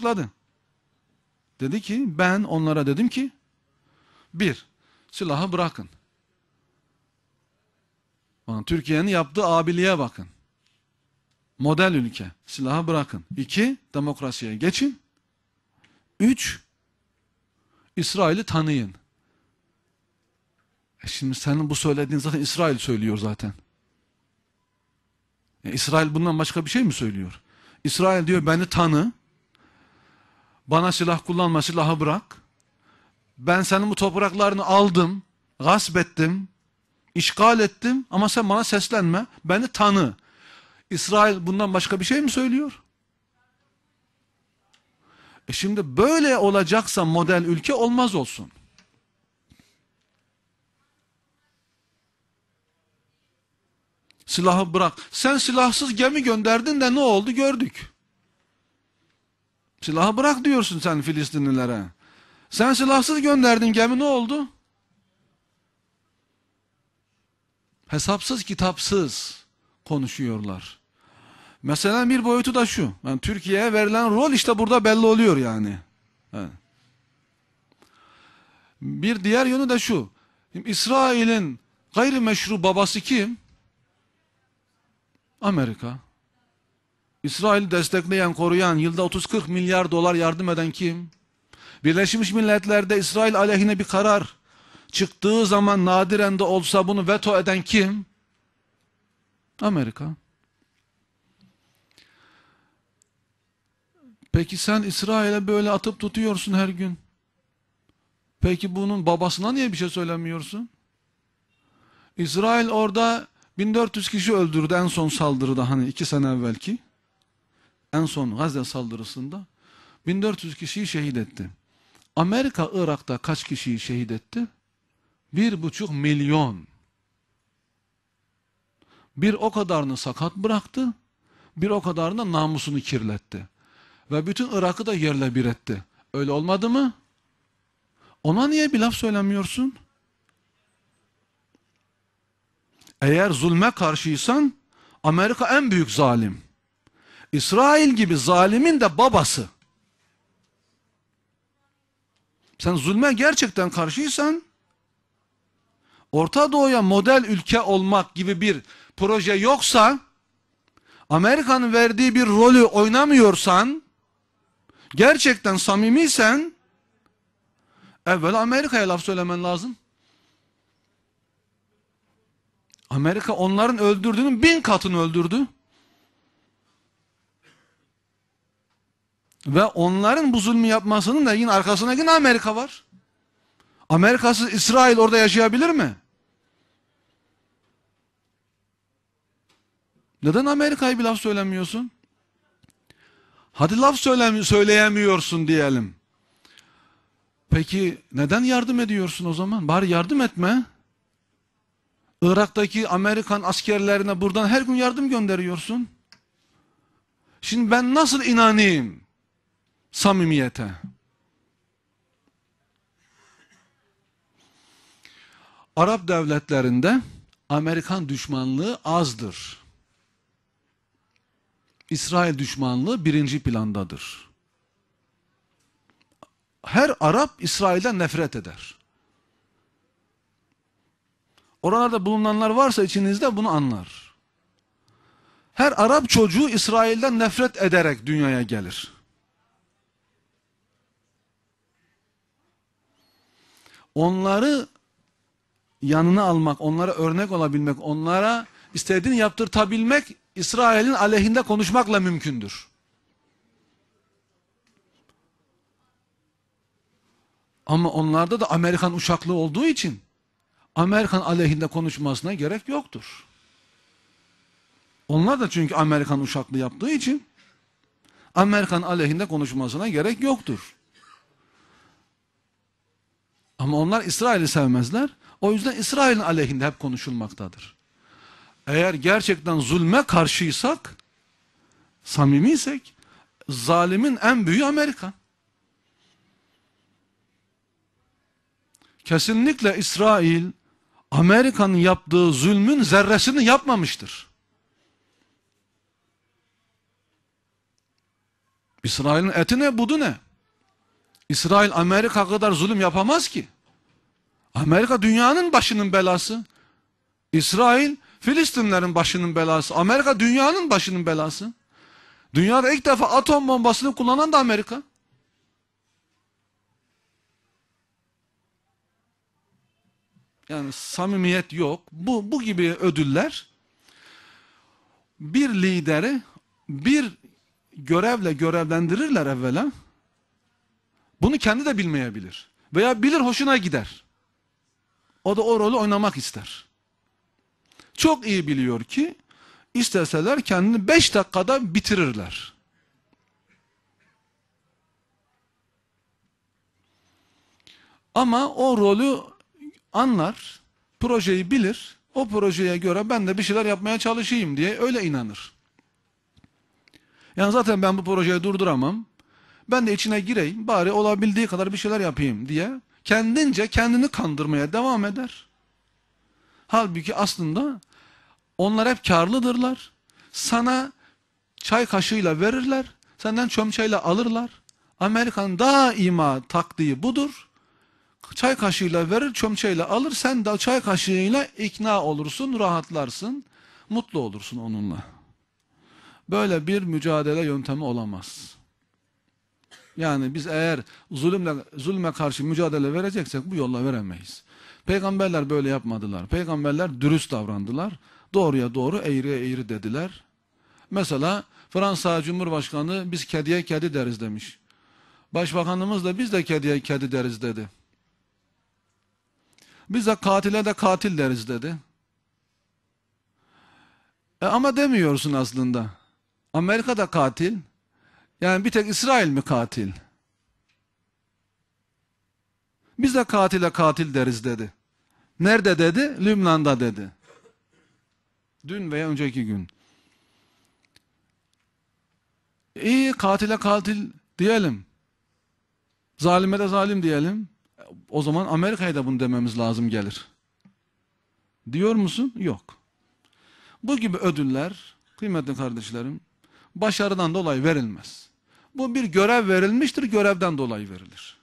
açıkladı. Dedi ki ben onlara dedim ki bir silahı bırakın. Türkiye'nin yaptığı abiliğe bakın. Model ülke. Silahı bırakın. İki, demokrasiye geçin. Üç, İsrail'i tanıyın. E şimdi senin bu söylediğin zaten İsrail söylüyor zaten. E İsrail bundan başka bir şey mi söylüyor? İsrail diyor beni tanı. Bana silah kullanma, silahı bırak. Ben senin bu topraklarını aldım, gasp ettim, işgal ettim ama sen bana seslenme, beni tanı. İsrail bundan başka bir şey mi söylüyor? E şimdi böyle olacaksa model ülke olmaz olsun. Silahı bırak. Sen silahsız gemi gönderdin de ne oldu gördük. Silahı bırak diyorsun sen Filistinlilere. Sen silahsız gönderdin gemi ne oldu? Hesapsız kitapsız konuşuyorlar. Mesela bir boyutu da şu. Yani Türkiye'ye verilen rol işte burada belli oluyor yani. Evet. Bir diğer yönü de şu. İsrail'in gayrimeşru babası kim? Amerika. İsrail'i destekleyen, koruyan, yılda 30-40 milyar dolar yardım eden kim? Birleşmiş Milletler'de İsrail aleyhine bir karar çıktığı zaman nadiren de olsa bunu veto eden kim? Amerika. Peki sen İsrail'e böyle atıp tutuyorsun her gün. Peki bunun babasına niye bir şey söylemiyorsun? İsrail orada 1400 kişi öldürdü en son saldırıda hani iki sene evvelki. En son Gazze saldırısında 1400 kişiyi şehit etti. Amerika Irak'ta kaç kişiyi şehit etti? Bir buçuk milyon. Bir o kadarını sakat bıraktı, bir o kadarını namusunu kirletti. Ve bütün Irak'ı da yerle bir etti. Öyle olmadı mı? Ona niye bir laf söylemiyorsun? Eğer zulme karşıysan Amerika en büyük zalim. İsrail gibi zalimin de babası. Sen zulme gerçekten karşıysan Orta Doğu'ya model ülke olmak gibi bir proje yoksa Amerika'nın verdiği bir rolü oynamıyorsan gerçekten samimiysen evvel Amerika'ya laf söylemen lazım. Amerika onların öldürdüğünün bin katını öldürdü. Ve onların bu zulmü yapmasının da yine arkasında yine Amerika var. Amerikasız İsrail orada yaşayabilir mi? Neden Amerika'ya bir laf söylemiyorsun? Hadi laf söyleyemiyorsun diyelim. Peki neden yardım ediyorsun o zaman? Bari yardım etme. Irak'taki Amerikan askerlerine buradan her gün yardım gönderiyorsun. Şimdi ben nasıl inanayım samimiyete? Arap devletlerinde Amerikan düşmanlığı azdır. İsrail düşmanlığı birinci plandadır. Her Arap İsrail'den nefret eder. Oralarda bulunanlar varsa içinizde bunu anlar. Her Arap çocuğu İsrail'den nefret ederek dünyaya gelir. Onları yanına almak, onlara örnek olabilmek, onlara istediğini yaptırtabilmek İsrail'in aleyhinde konuşmakla mümkündür. Ama onlarda da Amerikan uşaklığı olduğu için Amerikan aleyhinde konuşmasına gerek yoktur. Onlar da çünkü Amerikan uşaklığı yaptığı için Amerikan aleyhinde konuşmasına gerek yoktur. Ama onlar İsrail'i sevmezler. O yüzden İsrail'in aleyhinde hep konuşulmaktadır. Eğer gerçekten zulme karşıysak, samimiysek, zalimin en büyüğü Amerika. Kesinlikle İsrail, Amerika'nın yaptığı zulmün zerresini yapmamıştır. İsrail'in eti ne budu ne? İsrail Amerika kadar zulüm yapamaz ki. Amerika dünyanın başının belası. İsrail Filistinlerin başının belası. Amerika dünyanın başının belası. Dünyada ilk defa atom bombasını kullanan da Amerika. Yani samimiyet yok. Bu, bu gibi ödüller bir lideri bir görevle görevlendirirler evvela. Bunu kendi de bilmeyebilir. Veya bilir hoşuna gider. O da o rolü oynamak ister. Çok iyi biliyor ki isteseler kendini beş dakikada bitirirler. Ama o rolü anlar, projeyi bilir, o projeye göre ben de bir şeyler yapmaya çalışayım diye öyle inanır. Yani zaten ben bu projeyi durduramam. Ben de içine gireyim, bari olabildiği kadar bir şeyler yapayım diye kendince kendini kandırmaya devam eder. Halbuki aslında onlar hep karlıdırlar. Sana çay kaşığıyla verirler, senden çömçeyle alırlar. Amerika'nın daima taktiği budur. Çay kaşığıyla verir, çömçeyle alır. Sen de çay kaşığıyla ikna olursun, rahatlarsın, mutlu olursun onunla. Böyle bir mücadele yöntemi olamaz. Yani biz eğer zulümle zulme karşı mücadele vereceksek bu yolla veremeyiz. Peygamberler böyle yapmadılar. Peygamberler dürüst davrandılar. Doğruya doğru, eğriye eğri dediler. Mesela Fransa Cumhurbaşkanı biz kediye kedi deriz demiş. Başbakanımız da biz de kediye kedi deriz dedi. Biz de katile de katil deriz dedi. E ama demiyorsun aslında. Amerika da katil. Yani bir tek İsrail mi katil? Biz de katile katil deriz dedi. Nerede dedi? Lübnan'da dedi. Dün veya önceki gün. İyi katile katil diyelim. Zalime de zalim diyelim. O zaman Amerika'ya da bunu dememiz lazım gelir. Diyor musun? Yok. Bu gibi ödüller kıymetli kardeşlerim başarıdan dolayı verilmez. Bu bir görev verilmiştir, görevden dolayı verilir.